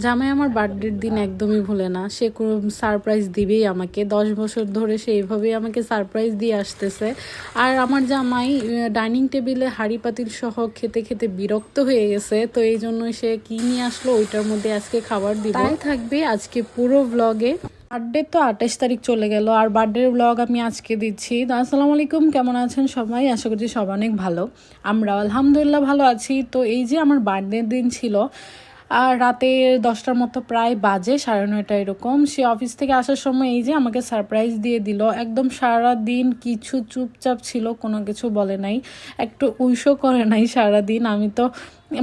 জামাই আমার বার্থডের দিন একদমই ভুলে না। সে কোনো সারপ্রাইজ দিবেই আমাকে। দশ বছর ধরে সে এইভাবেই আমাকে সারপ্রাইজ দিয়ে আসতেছে। আর আমার জামাই ডাইনিং টেবিলে হাঁড়ি পাতিল সহ খেতে খেতে বিরক্ত হয়ে গেছে। তো এই জন্য সে কি নিয়ে আসলো ওইটার মধ্যে আজকে খাবার দিব। তাই থাকবে আজকে পুরো ব্লগে বার্থডে তো আঠাশ তারিখ চলে গেল আর বার্থডের ব্লগ আমি আজকে দিচ্ছি। তো আসসালামু আলাইকুম কেমন আছেন সবাই? আশা করছি সব অনেক ভালো। আমরা আলহামদুলিল্লাহ ভালো আছি। তো এই যে আমার বার্থডের দিন ছিল আর রাতে দশটার মতো প্রায় বাজে, সাড়ে নয়টা এরকম। সে অফিস থেকে আসার সময় এই যে আমাকে সারপ্রাইজ দিয়ে দিল। একদম সারা দিন কিছু চুপচাপ ছিল, কোনো কিছু বলে নাই। একটু উইশও করে নাই সারা দিন আমি তো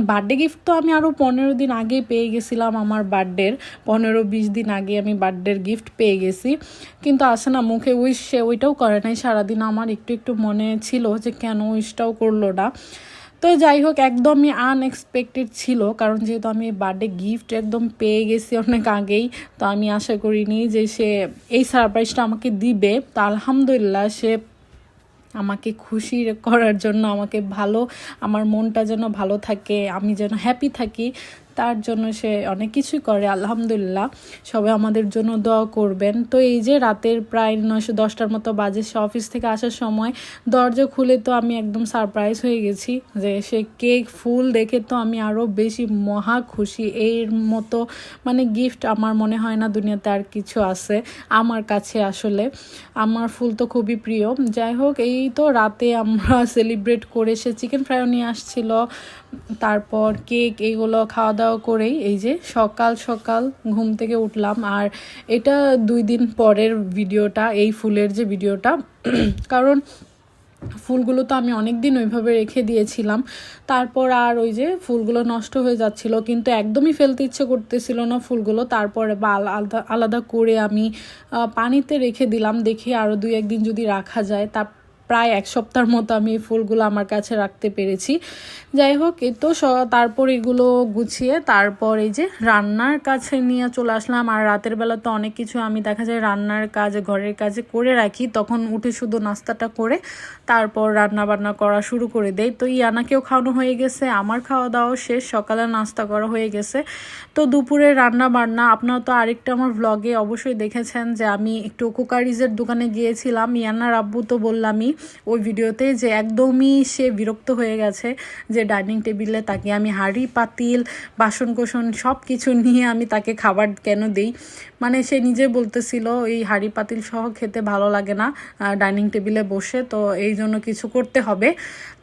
বার্থডে গিফট তো আমি আরও পনেরো দিন আগে পেয়ে গেছিলাম আমার বার্থডের পনেরো বিশ দিন আগে আমি বার্থডের গিফট পেয়ে গেছি। কিন্তু আসে না, মুখে উইশ সে ওইটাও করে নাই। সারাদিন আমার একটু একটু মনে ছিল যে কেন উইশটাও করল না। তো যাই হোক, একদমই আনএক্সপেক্টেড ছিল, কারণ যেহেতু আমি বার্থডে গিফট একদম পেয়ে গেছি অনেক আগেই, তো আমি আশা করিনি যে সে এই সারপ্রাইজটা আমাকে দিবে। তো আলহামদুলিল্লাহ, সে আমাকে খুশি করার জন্য, আমাকে ভালো, আমার মনটা যেন ভালো থাকে, আমি যেন হ্যাপি থাকি। তার জন্য সে অনেক কিছুই করে, আলহামদুলিল্লাহ। সবাই আমাদের জন্য দোয়া করবেন। তো এই যে রাতের প্রায় নয়শো দশটার মতো বাজে সে অফিস থেকে আসার সময় দরজা খুলে তো আমি একদম সারপ্রাইজ হয়ে গেছি যে সে কেক ফুল দেখে তো আমি আরও বেশি মহা খুশি। এর মতো মানে গিফট আমার মনে হয় না দুনিয়াতে আর কিছু আছে আমার কাছে আসলে। আমার ফুল তো খুবই প্রিয়। যাই হোক, এই তো রাতে আমরা সেলিব্রেট করে সে চিকেন ফ্রাইও নিয়ে আসছিল। তারপর কেক এগুলো খাওয়া দাওয়া করেই এই যে সকাল সকাল ঘুম থেকে উঠলাম। আর এটা দুই দিন পরের ভিডিওটা, এই ফুলের যে ভিডিওটা। কারণ ফুলগুলো তো আমি অনেক দিন ওইভাবে রেখে দিয়েছিলাম। তারপর আর ওই যে ফুলগুলো নষ্ট হয়ে যাচ্ছিল, কিন্তু একদমই ফেলতে ইচ্ছে করতেছিল না ফুলগুলো। তারপরে বা আলাদা আলাদা করে আমি পানিতে রেখে দিলাম, দেখি আরও দুই একদিন যদি রাখা যায়। তার প্রায় এক সপ্তাহের মতো আমি এই ফুলগুলো আমার কাছে রাখতে পেরেছি। যাই হোক, এই তো তারপর এগুলো গুছিয়ে তারপর এই যে রান্নার কাছে নিয়ে চলে আসলাম। আর রাতের বেলা তো অনেক কিছু আমি দেখা যায় রান্নার কাজ, ঘরের কাজে করে রাখি। তখন উঠে শুধু নাস্তাটা করে তারপর রান্না বান্না করা শুরু করে দেয় তো ইয়ানাকেও খাওয়ানো হয়ে গেছে, আমার খাওয়া দাওয়া শেষ, সকালে নাস্তা করা হয়ে গেছে। তো দুপুরে রান্না বান্না আপনারা তো আরেকটা আমার ব্লগে অবশ্যই দেখেছেন যে আমি একটু কুকারিজের দোকানে গিয়েছিলাম। ইয়ানার আব্বু তো বললামই ওই ভিডিওতে যে একদমই সে বিরক্ত হয়ে গেছে যে ডাইনিং টেবিলে তাকে আমি হাঁড়ি, পাতিল বাসন কোসন সব কিছু নিয়ে আমি তাকে খাবার কেন দিই? মানে সে নিজে বলতেছিল, এই হাঁড়ি, পাতিল সহ খেতে ভালো লাগে না ডাইনিং টেবিলে বসে, তো এই জন্য কিছু করতে হবে।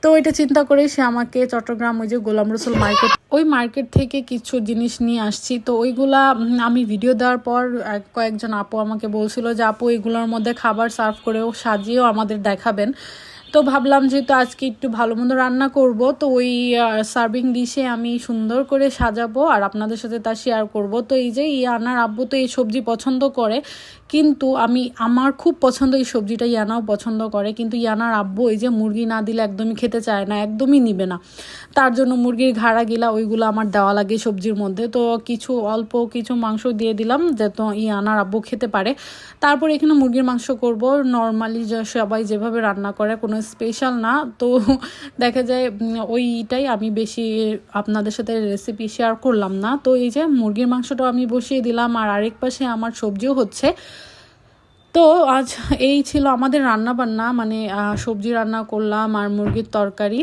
তো এটা চিন্তা করে সে আমাকে চট্টগ্রাম ওই যে গোলাম রসুল মার্কেট, ওই মার্কেট থেকে কিছু জিনিস নিয়ে আসছি। তো ওইগুলা আমি ভিডিও দেওয়ার পর কয়েকজন আপু আমাকে বলছিল যে, আপু, এগুলোর মধ্যে খাবার সার্ভ করেও সাজিয়েও আমাদের দেখাবেন। happen তো ভাবলাম যেহেতু আজকে একটু ভালো মন্দ রান্না করব, তো ওই সার্ভিং ডিশে আমি সুন্দর করে সাজাবো আর আপনাদের সাথে তা শেয়ার করব। তো এই যে ইয়ানার আব্বু তো এই সবজি পছন্দ করে, কিন্তু আমি, আমার খুব পছন্দ এই সবজিটা, ইয়ানাও পছন্দ করে, কিন্তু ইয়ানার আব্বু এই যে মুরগি না দিলে একদমই খেতে চায় না, একদমই নিবে না। তার জন্য মুরগির ঘাড়া গিলা ওইগুলো আমার দেওয়া লাগে সবজির মধ্যে। তো কিছু অল্প কিছু মাংস দিয়ে দিলাম যাতে ইয়ানার আব্বু খেতে পারে। তারপর এখানে মুরগির মাংস করব। নর্মালি সবাই যেভাবে রান্না করে, কোনো স্পেশাল না। তো দেখা যায় ওইটাই আমি বেশি আপনাদের সাথে রেসিপি শেয়ার করলাম না। তো এই যে মুরগির মাংসটাও আমি বসিয়ে দিলাম। আর আরেক পাশে আমার সবজিও হচ্ছে। তো আজ এই ছিল আমাদের রান্না বান্না মানে সবজি রান্না করলাম আর মুরগির তরকারি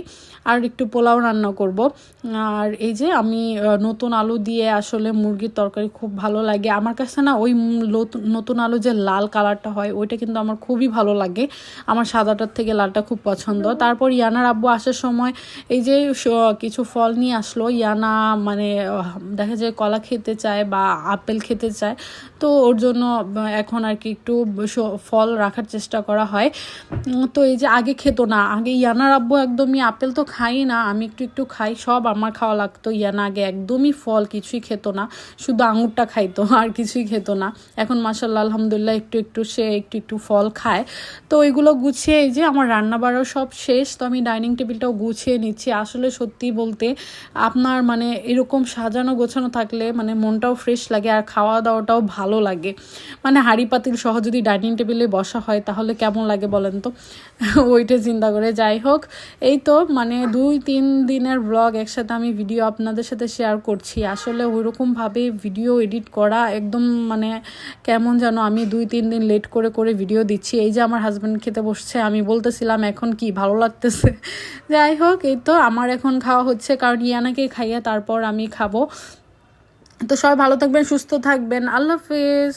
আর একটু পোলাও রান্না করব। আর এই যে আমি নতুন আলু দিয়ে আসলে মুরগির তরকারি খুব ভালো লাগে। আমার কাছে না ওই নতুন আলু যে লাল কালারটা হয়, ওইটা কিন্তু আমার খুবই ভালো লাগে। আমার সাদাটার থেকে লালটা খুব পছন্দ। তারপর ইয়ানার আব্বু আসার সময় এই যে কিছু ফল নিয়ে আসলো। ইয়ানা মানে দেখা যায় কলা খেতে চায় বা আপেল খেতে চায়। তো ওর জন্য এখন আর কি একটু ফল রাখার চেষ্টা করা হয়। তো এই যে আগে খেত না, আগে ইয়ানার আব্বু একদমই আপেল তো খাই না, আমি একটু একটু খাই, সব আমার খাওয়া লাগতো। ইয়ানা আগে একদমই ফল কিছুই খেত না, শুধু আঙুরটা খাইতো, আর কিছুই খেত না। এখন মাসাল্লাহ আলহামদুলিল্লাহ একটু একটু সে একটু একটু ফল খায়। তো ওইগুলো গুছিয়ে এই যে আমার রান্নাবাড়াও সব শেষ, তো আমি ডাইনিং টেবিলটাও গুছিয়ে নিচ্ছি। আসলে সত্যি বলতে আপনার মানে এরকম সাজানো গোছানো থাকলে মানে মনটাও ফ্রেশ লাগে, আর খাওয়া দাওয়াটাও ভালো লাগে। মানে হাঁড়ি পাতিল সহ যদি ডাইনিং টেবিলে বসা হয়, তাহলে কেমন লাগে বলেন তো? ওইটা চিন্তা করে। যাই হোক, এই তো মানে দুই তিন দিনের ব্লগ একসাথে আমি ভিডিও আপনাদের সাথে শেয়ার করছি। আসলে ওইরকমভাবে ভিডিও এডিট করা একদম মানে কেমন যেন আমি দুই তিন দিন লেট করে করে ভিডিও দিচ্ছি। এই যে আমার হাজব্যান্ড খেতে বসছে, আমি বলতেছিলাম, এখন কি ভালো লাগতেছে? যাই হোক, এই তো আমার এখন খাওয়া হচ্ছে, কারণ ইয়ানাকে খাইয়ে তারপর আমি খাব। তো সবাই ভালো থাকবেন, সুস্থ থাকবেন। আল্লাহ হাফেজ।